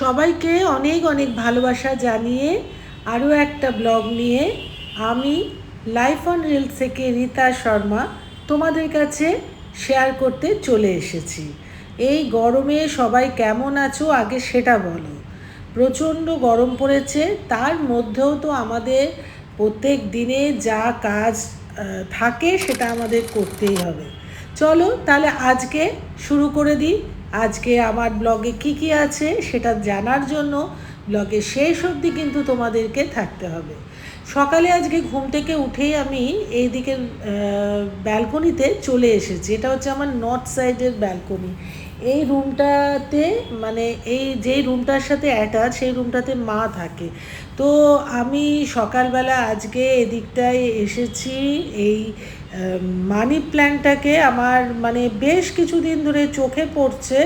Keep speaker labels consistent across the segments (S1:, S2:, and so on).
S1: সবাইকে অনেক অনেক ভালোবাসা জানিয়ে আরও একটা ব্লগ নিয়ে আমি লাইফ অন রিলস থেকে রীতা শর্মা তোমাদের কাছে শেয়ার করতে চলে এসেছি। এই গরমে সবাই কেমন আছো? আগে সেটা বলো। প্রচণ্ড গরম পড়েছে, তার মধ্যেও তো আমাদের প্রত্যেক দিনে যা কাজ থাকে সেটা আমাদের করতেই হবে। চলো তাহলে আজকে শুরু করে দিই। আজকে আমার ব্লগে কি কি আছে সেটা জানার জন্য ব্লগে শেষ অবধি কিন্তু তোমাদেরকে থাকতে হবে। সকালে আজকে ঘুম থেকে উঠেই আমি এই এইদিকে ব্যালকনিতে চলে এসেছি। এটা হচ্ছে আমার নর্থ সাইডের ব্যালকনি এই রুমটাতে মানে এই যেই রুমটার সাথে অ্যাটাচ সেই রুমটাতে মা থাকে। তো আমি সকালবেলা আজকে এদিকটায় এসেছি, এই মানি প্ল্যান্টটাকে আমার মানে বেশ কিছুদিন ধরে চোখে পড়ছে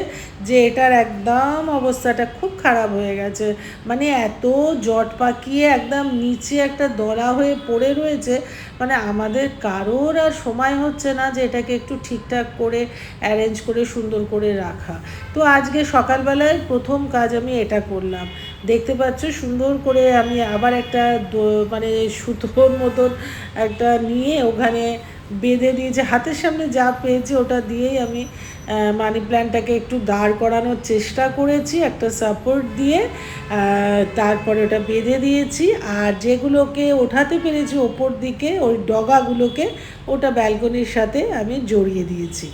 S1: যে এটার একদম অবস্থাটা খুব খারাপ হয়ে গেছে। মানে এত জট পাকিয়ে একদম নিচে একটা দলা হয়ে পড়ে রয়েছে মানে আমাদের কারোর আর সময় হচ্ছে না যে এটাকে একটু ঠিকঠাক করে অ্যারেঞ্জ করে, সুন্দর করে রাখা। তো আজকে সকালবেলায় প্রথম কাজ আমি এটা করলাম। দেখতে পাচ্ছ, সুন্দর করে আমি আবার একটা মানে সুতোর মতন একটা নিয়ে ওখানে বেঁধে দিয়েছে। হাতের সামনে যা পেয়েছি ওটা দিয়েই আমি মানি প্ল্যান্টটাকে একটু দাঁড় করানোর চেষ্টা করেছি, একটা সাপোর্ট দিয়ে তারপরে ওটা বেঁধে দিয়েছি। আর যেগুলোকে ওঠাতে পেরেছি ওপর দিকে, ওই ডগাগুলোকে ওটা ব্যালকনির সাথে আমি জড়িয়ে দিয়েছি।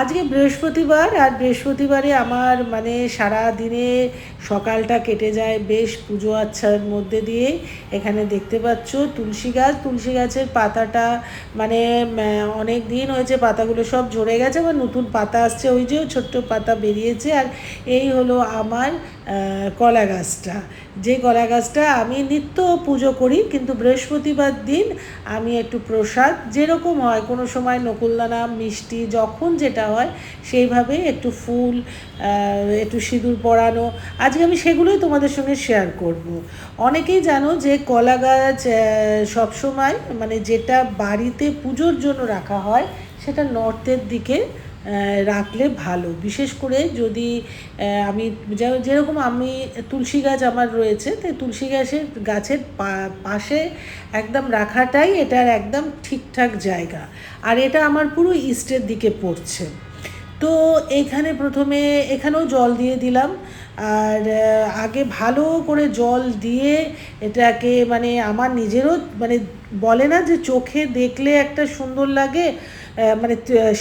S1: আজকে বৃহস্পতিবার, আর বৃহস্পতিবারে আমার মানে সারা দিনে সকালটা কেটে যায়, বেশ পুজো আচ্ছার মধ্যে দিয়ে। এখানে দেখতে পাচ্ছ তুলসী গাছ। তুলসী গাছের পাতাটা মানে অনেক দিন হয়েছে পাতাগুলো সব ঝরে গেছে, আবার নতুন পাতা আসছে। ওই যে ছোট্ট পাতা বেরিয়েছে আর এই হলো আমার কলা গাছটা। যে কলা গাছটা আমি নিত্য পুজো করি, কিন্তু বৃহস্পতিবার দিন আমি একটু প্রসাদ, যেরকম হয়, কোনো সময় নকুলদানা, মিষ্টি, যখন যেটা হয়, সেইভাবে একটু ফুল একটু সিঁদুর পরানো। আজকে আমি সেগুলোই তোমাদের সঙ্গে শেয়ার করব। অনেকেই জানো যে কলা গাছ সবসময় মানে যেটা বাড়িতে পুজোর জন্য রাখা হয়, সেটা নর্থের দিকে রাখলে ভালো। বিশেষ করে যদি আমি যেরকম আমি তুলসী গাছ আমার রয়েছে তাই তুলসী গাছের গাছের পাশে একদম রাখাটাই এটার একদম ঠিকঠাক জায়গা। আর এটা আমার পুরো ইস্টের দিকে পড়ছে। তো এখানে প্রথমে এখানেও জল দিয়ে দিলাম। আর আগে ভালো করে জল দিয়ে এটাকে মানে আমার নিজেরও মানে বলে না যে চোখে দেখলে একটা সুন্দর লাগে মানে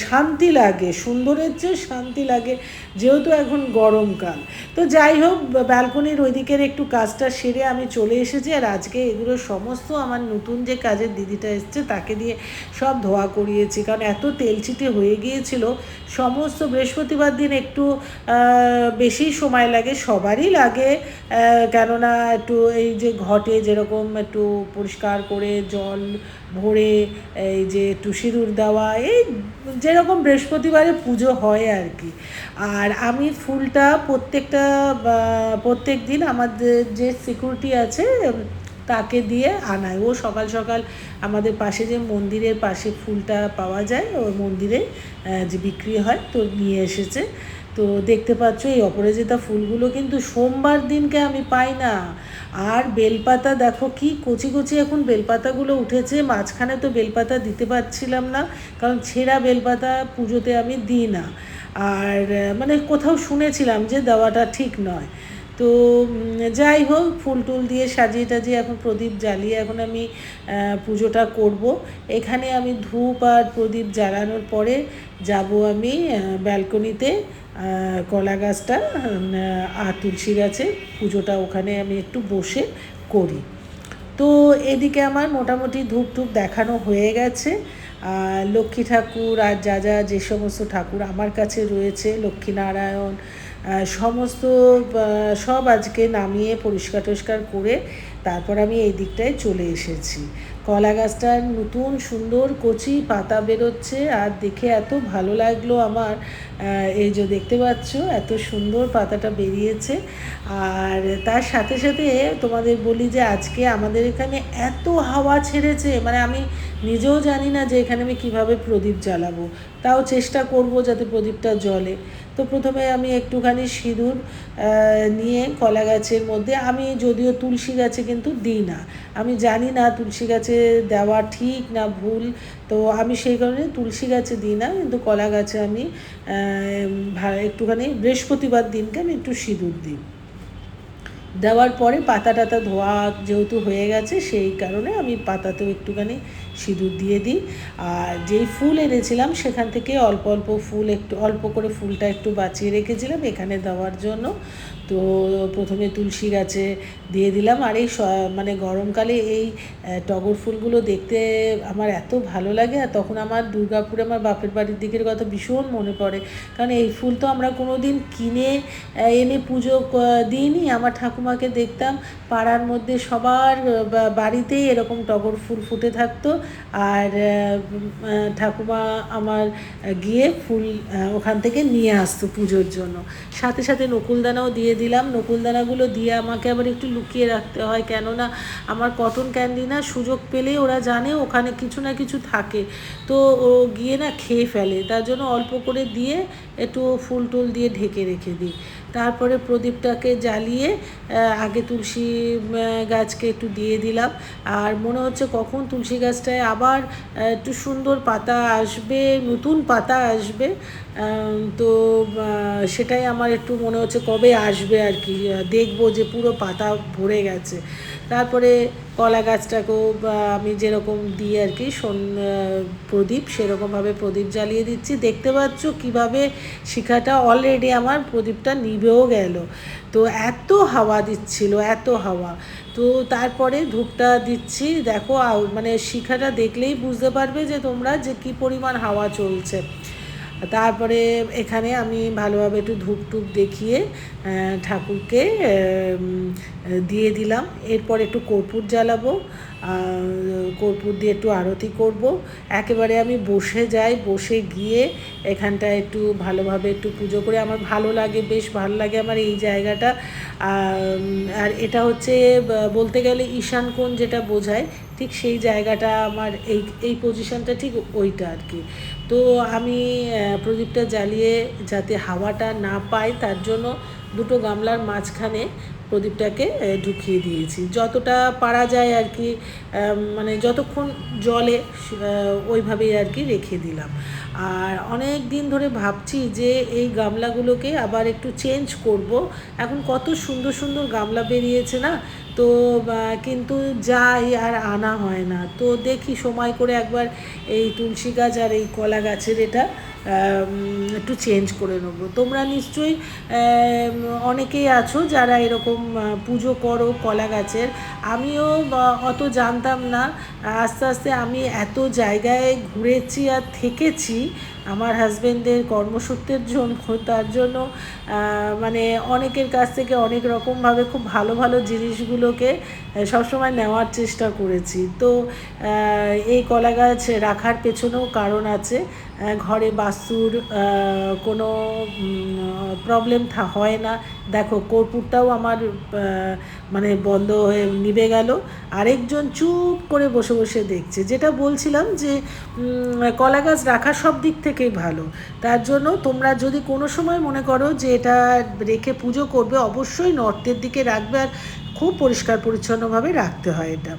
S1: শান্তি লাগে, সুন্দরের চেয়ে শান্তি লাগে। যেহেতু এখন গরমকাল তো যাই হোক, ব্যালকনির ওই দিকের একটু কাজটা সেরে আমি চলে এসেছি আর আজকে এগুলো সমস্ত আমার নতুন যে কাজের দিদিটা এসছে তাকে দিয়ে সব ধোয়া করিয়েছি। কারণ এত তেলচিটে হয়ে গিয়েছিল, সমস্ত বৃহস্পতিবার দিন একটু বেশি সময় লাগে, সবারই লাগে কেননা একটু এই যে ঘটে যেরকম একটু পরিষ্কার করে জল ভরে, এই যে একটু সিঁদুর দেওয়া, এই যেরকম বৃহস্পতিবারে পুজো হয় আর কি। আর আমি ফুলটা প্রত্যেকটা প্রত্যেক দিন আমাদের যে সিকিউরিটি আছে, তাকে দিয়ে আনায় ও সকাল সকাল আমাদের পাশে যে মন্দিরের পাশে ফুলটা পাওয়া যায় ওই মন্দিরে যে বিক্রি হয়, তো নিয়ে এসেছে। তো দেখতে পাচ্ছ, এই অপরাজিতা ফুলগুলো কিন্তু সোমবার দিনকে আমি পাই না। আর বেলপাতা দেখো কি কচি কচি এখন বেলপাতাগুলো উঠেছে, মাঝখানে তো বেলপাতা দিতে পারছিলাম না, কারণ ছেঁড়া বেলপাতা পুজোতে আমি দিই না। আর মানে কোথাও শুনেছিলাম যে দেওয়াটা ঠিক নয়। তো যাই হোক, ফুল টুল দিয়ে সাজিয়ে টাজিয়ে এখন প্রদীপ জ্বালিয়ে এখন আমি পুজোটা করব। এখানে আমি ধূপ আর প্রদীপ জ্বালানোর পরে যাব আমি ব্যালকনিতে কলা গাছটা আর তুলসী গাছে। পুজোটা ওখানে আমি একটু বসে করি। তো এদিকে আমার মোটামুটি ধূপ ধূপ দেখানো হয়ে গেছে। লক্ষ্মী ঠাকুর আর যা যা যে সমস্ত ঠাকুর আমার কাছে রয়েছে, লক্ষ্মীনারায়ণ সমস্ত সব আজকে নামিয়ে পরিষ্কার টরিষ্কার করে তারপর আমি এই দিকটায় চলে এসেছি। কলা গাছটার নতুন, সুন্দর, কচি পাতা বেরোচ্ছে আর দেখে এত ভালো লাগল আমার। এই যে দেখতে পাচ্ছ, এত সুন্দর পাতাটা বেরিয়েছে। আর তার সাথে সাথে তোমাদের বলি যে আজকে আমাদের এখানে এত হাওয়া ছেড়েছে মানে আমি নিজেও জানি না যে এখানে আমি কীভাবে প্রদীপ জ্বালাবো। তাও চেষ্টা করব যাতে প্রদীপটা জ্বলে। তো প্রথমে আমি একটুখানি সিঁদুর নিয়ে কলা গাছের মধ্যে, আমি যদিও তুলসী গাছে কিন্তু দিই না। আমি জানি না তুলসী গাছে দেওয়া ঠিক না ভুল, তো আমি সেই কারণে তুলসী গাছে দিই না, কিন্তু কলা গাছে আমি একটুখানি বৃহস্পতিবার দিনকে আমি একটু সিঁদুর দিই। দেওয়ার পরে পাতা টাতা ধোয়া যেহেতু হয়ে গেছে, সেই কারণে আমি পাতাতেও একটুখানি সিঁদুর দিয়ে দিই। আর যেই ফুল এনেছিলাম সেখান থেকে অল্প অল্প ফুল একটু, অল্প করে ফুলটা একটু বাঁচিয়ে রেখেছিলাম এখানে দেওয়ার জন্য। তো প্রথমে তুলসী গাছে দিয়ে দিলাম। আর এই মানে গরমকালে এই টগর ফুলগুলো দেখতে আমার এত ভালো লাগে। আর তখন আমার দুর্গাপুরে আমার বাপের বাড়ির দিকের কথা ভীষণ মনে পড়ে। কারণ এই ফুল তো আমরা কোনো দিন কিনে এনে পুজো দিইনি। আমার ঠাকুমাকে দেখতাম পাড়ার মধ্যে সবার বাড়িতেই এরকম টগর ফুল ফুটে থাকতো। আর ঠাকুমা আমার গিয়ে ফুল ওখান থেকে নিয়ে আসতো পুজোর জন্য। সাথে সাথে নকুলদানাও দিয়ে দিলাম, নকুলদানাগুলো দিয়ে আমাকে আবার একটু লুকিয়ে রাখতে হয়। কেননা আমার কটন ক্যান্ডি না সুযোগ পেলে ওরা জানে ওখানে কিছু না কিছু থাকে। তো ও গিয়ে না খেয়ে ফেলে। তার জন্য অল্প করে দিয়ে একটু ফুল টুল দিয়ে ঢেকে রেখে দিই। তারপরে প্রদীপটাকে জ্বালিয়ে আগে তুলসী গাছকে একটু দিয়ে দিলাম। আর মনে হচ্ছে কখন তুলসী গাছটায় আবার একটু সুন্দর পাতা আসবে, নতুন পাতা আসবে। তো সেটাই আমার একটু মনে হচ্ছে কবে আসবে আর কি। দেখব যে পুরো পাতা ভরে গেছে। তারপরে কলা গাছটাকেও আমি যেরকম দিই আর কি প্রদীপ, সেরকমভাবে প্রদীপ জ্বালিয়ে দিচ্ছি। দেখতে পাচ্ছ কীভাবে শিখাটা অলরেডি আমার প্রদীপটা নিভেও গেল। তো এত হাওয়া দিচ্ছিল, এত হাওয়া। তো তারপরে ধূপটা দিচ্ছি। দেখো মানে শিখাটা দেখলেই বুঝতে পারবে যে তোমরা যে কি পরিমাণ হাওয়া চলছে। তারপরে এখানে আমি ভালোভাবে একটু ধূপ টুপ দেখিয়ে ঠাকুরকে দিয়ে দিলাম। এরপর একটু কর্পূর জ্বালাবো কর্পূর দিয়ে একটু আরতি করব। একেবারে আমি বসে যাই, বসে গিয়ে এখানটা একটু ভালোভাবে একটু পুজো করে। আমার ভালো লাগে, বেশ ভালো লাগে আমার এই জায়গাটা। আর এটা হচ্ছে বলতে গেলে ঈশান কোণ যেটা বোঝায়, ঠিক সেই জায়গাটা আমার এই এই পজিশনটা ঠিক ওইটা আর কি। তো আমি প্রদীপটা জ্বালিয়ে যাতে হাওয়াটা না পায়, তার জন্য দুটো গামলার মাঝখানে প্রদীপটাকে ঢুকিয়ে দিয়েছি। যতটা পারা যায় আর কি মানে যতক্ষণ জলে ওইভাবেই আর কি রেখে দিলাম। আর অনেক দিন ধরে ভাবছি যে এই গামলাগুলোকে আবার একটু চেঞ্জ করব। এখন কত সুন্দর সুন্দর গামলা বেরিয়েছে না? তো কিন্তু যাই আর আনা হয় না। তো দেখি সময় করে একবার এই তুলসী গাছ আর এই কলা গাছের এটা একটু চেঞ্জ করে নেব। তোমরা নিশ্চয়ই অনেকেই আছো যারা এরকম পুজো করো কলা গাছের। আমিও অত জানতাম না। আস্তে আস্তে আমি এত জায়গায় ঘুরেছি আর থেকেছি আমার হাজবেন্ডের কর্মসূত্রের জন্য। তার জন্য মানে অনেকের কাছ থেকে অনেক রকমভাবে খুব ভালো ভালো জিনিসগুলোকে সবসময় নেওয়ার চেষ্টা করেছি। তো এই কলা গাছ রাখার পেছনেও কারণ আছে। ঘরে বাস্তুর কোনো প্রবলেম থা, হয় না। দেখো, কর্পূরটাও আমার মানে বন্ধ হয়ে নিভে গেল। আরেকজন চুপ করে বসে বসে দেখছে, যেটা বলছিলাম যে কলা গাছ রাখা সব দিক থেকেই ভালো। তার জন্য তোমরা যদি কোনো সময় মনে করো যে, এটা রেখে পুজো করবে, অবশ্যই নর্থের দিকে রাখবে আর খুব পরিষ্কার পরিচ্ছন্নভাবে রাখতে হয় এটা।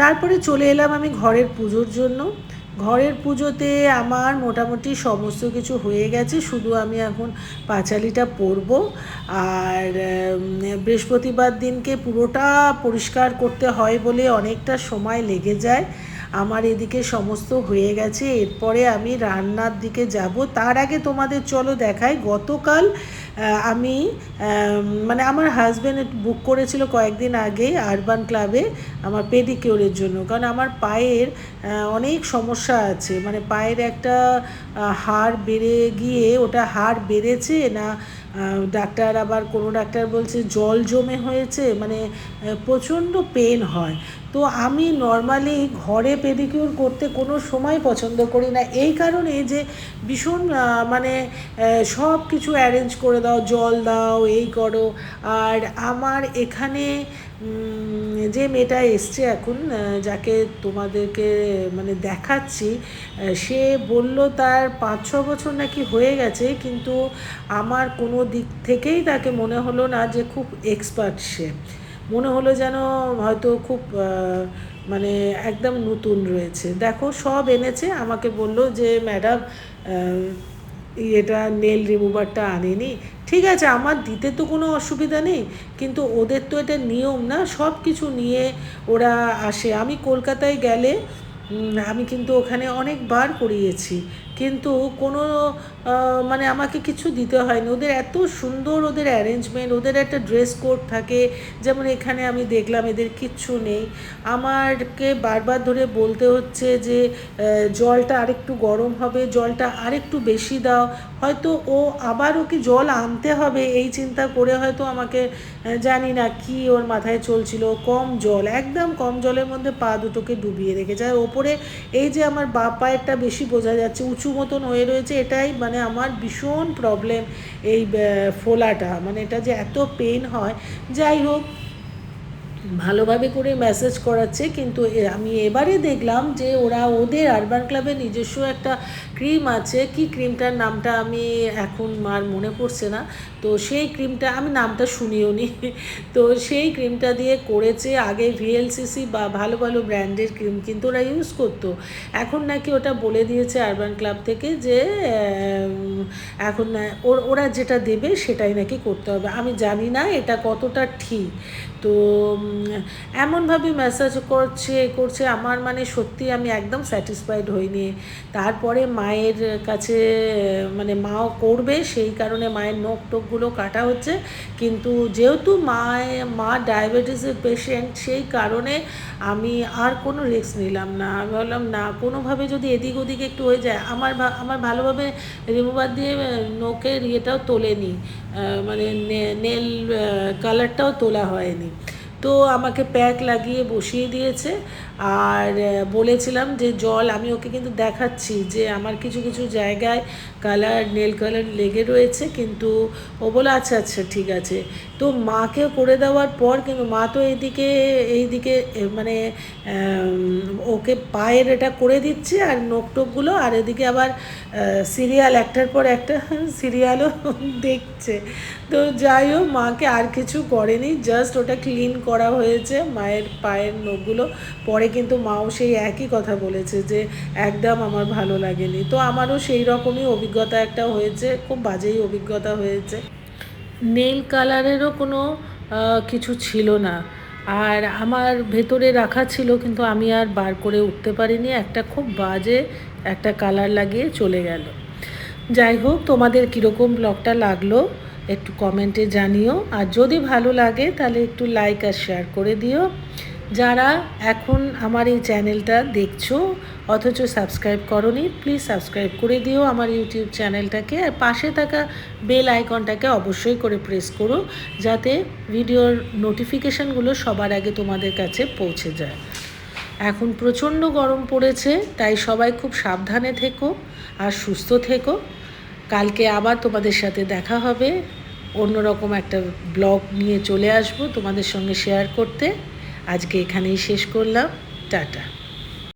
S1: তারপরে চলে এলাম আমি ঘরের পুজোর জন্য। ঘরের পুজোতে আমার মোটামুটি সমস্ত কিছু হয়ে গেছে, শুধু আমি এখন পাঁচালিটা পরবো। আর বৃহস্পতিবার দিনকে পুরোটা পরিষ্কার করতে হয় বলে অনেকটা সময় লেগে যায়। আমার এদিকে সমস্ত হয়ে গেছে, এরপরে আমি রান্নার দিকে যাব। তার আগে তোমাদের চলো দেখাই, গতকাল আমি মানে আমার হাজব্যান্ড বুক করেছিল কয়েকদিন আগে আরবান ক্লাবে আমার পেডিকিওরের জন্য। কারণ আমার পায়ের অনেক সমস্যা আছে। মানে পায়ের একটা হাড় বেড়ে গিয়ে ওটা হাড় বেড়েছে না ডাক্তার আবার কোনো ডাক্তার বলছে জল জমে হয়েছে? মানে প্রচণ্ড পেন হয়। তো আমি নর্মালি ঘরে পেডিকিউর করতে কোনো সময় পছন্দ করি না। এই কারণে যে ভীষণ মানে সব কিছু অ্যারেঞ্জ করে দাও, জল দাও, এই করো। আর আমার এখানে যে মেয়েটা এসছে এখন যাকে তোমাদেরকে মানে দেখাচ্ছি সে বলল তার পাঁচ ছ বছর নাকি হয়ে গেছে, কিন্তু আমার কোনো দিক থেকেই তাকে মনে হলো না যে খুব এক্সপার্ট সে। মনে হলো যেন হয়তো খুব মানে একদম নতুন রয়েছে। দেখো, সব এনেছে। আমাকে বলল যে, ম্যাডাম এটা নেল রিমুভারটা আনেনি। ঠিক আছে, আমার দিতে তো কোনো অসুবিধা নেই, কিন্তু ওদের তো এটা নিয়ম না, সব কিছু নিয়ে ওরা আসে। আমি কলকাতায় গেলে আমি কিন্তু ওখানে অনেকবার করিয়েছি। কিন্তু কোনো মানে আমাকে কিছু দিতে হয়নি। ওদের এত সুন্দর ওদের অ্যারেঞ্জমেন্ট ওদের একটা ড্রেস কোড থাকে, যেমন এখানে আমি দেখলাম এদের কিচ্ছু নেই। আমারকে বারবার ধরে বলতে হচ্ছে যে জলটা আরেকটু গরম হবে, জলটা আরেকটু বেশি দাও। হয়তো ও আবার ওকে জল আনতে হবে, এই চিন্তা করে হয়তো আমাকে জানি না কি ওর মাথায় চলছিল। কম জল, একদম কম জলের মধ্যে পা দুটোকে ডুবিয়ে রেখেছে। আর ওপরে এই যে আমার বা পায়েরটা বেশি বোঝা যাচ্ছে, উঁচু মতন হয়ে রয়েছে, এটাই মানে আমার ভীষণ প্রবলেম এই ফোলাটা। মানে এটা যে এত পেন হয়, যাই হোক, ভালোভাবে করে মেসেজ করাচ্ছে, কিন্তু আমি এবারে দেখলাম যে ওরা ওদের আরবান ক্লাবের নিজস্ব একটা ক্রিম আছে। কি ক্রিমটার নামটা আমি এখন আর মনে পড়ছে না। তো সেই ক্রিমটা, আমি নামটা শুনিও নি। তো সেই ক্রিমটা দিয়ে করেছে আগে ভিএলসিসি বা ভালো ভালো ব্র্যান্ডের ক্রিম, কিন্তু ওরা ইউজ করতো। এখন নাকি ওটা বলে দিয়েছে আরবান ক্লাব থেকে যে এখন ওরা যেটা দেবে সেটাই নাকি করতে হবে। আমি জানি না এটা কতটা ঠিক। তো এমনভাবে ম্যাসাজ করছে করছে, আমার মানে সত্যি আমি একদম স্যাটিসফাইড হইনি। তারপরে মায়ের কাছে মানে মাও করবে, সেই কারণে মায়ের নোখ টোকগুলো কাটা হচ্ছে। কিন্তু যেহেতু মায়, মা ডায়াবেটিসের পেশেন্ট সেই কারণে আমি আর কোনো রিস্ক নিলাম না। আমি ভাবলাম, না, কোনোভাবে যদি এদিক ওদিক একটু হয়ে যায়, আমার আমার ভালোভাবে রিমুভার দিয়ে নখের ইয়েটাও তোলেনি মানে নেল কালারটাও তোলা হয়নি। তো আমাকে প্যাক লাগিয়ে বসিয়ে দিয়েছে। আর বলেছিলাম যে, জল আমি ওকে কিন্তু দেখাচ্ছি যে, আমার কিছু কিছু জায়গায় কালার নেল কালার লেগে রয়েছে। কিন্তু ও বলে আচ্ছা আচ্ছা ঠিক আছে। তো মাকে করে দেওয়ার পর কিন্তু মা তো এইদিকে এইদিকে মানে ওকে পায়ের এটা করে দিচ্ছে আর নোক টোকগুলো আর এদিকে আবার সিরিয়াল একটার পর একটা সিরিয়ালও দেখছে। তো যাই হোক, মাকে আর কিছু করেনি জাস্ট ওটা ক্লিন করা হয়েছে মায়ের পায়ের নখগুলো। পরে কিন্তু মাও সেই একই কথা বলেছে যে, একদম আমার ভালো লাগেনি। তো আমারও সেই রকমই অভিজ্ঞতা একটা হয়েছে, খুব বাজেই অভিজ্ঞতা হয়েছে। নেল কালারেরও কোনো কিছু ছিল না। আর আমার ভেতরে রাখা ছিল, কিন্তু আমি আর বার করে উঠতে পারিনি। একটা খুব বাজে একটা কালার লাগিয়ে চলে গেল। যাই হোক, তোমাদের কীরকম ব্লগটা লাগল একটু কমেন্টে জানিও। আর যদি ভালো লাগে, তাহলে একটু লাইক আর শেয়ার করে দিও। যারা এখন আমার এই চ্যানেলটা দেখছ, অথচ সাবস্ক্রাইব করনি প্লিজ সাবস্ক্রাইব করে দিও আমার ইউটিউব চ্যানেলটাকে। আর পাশে থাকা বেল আইকনটাকে অবশ্যই করে প্রেস করো, যাতে ভিডিওর নোটিফিকেশানগুলো সবার আগে তোমাদের কাছে পৌঁছে যায়। এখন প্রচণ্ড গরম পড়েছে, তাই সবাই খুব সাবধানে থেকো আর সুস্থ থেকো। কালকে আবার তোমাদের সাথে দেখা হবে, অন্যরকম একটা ব্লগ নিয়ে চলে আসব তোমাদের সঙ্গে শেয়ার করতে। আজকে এখানেই শেষ করলাম। টাটা।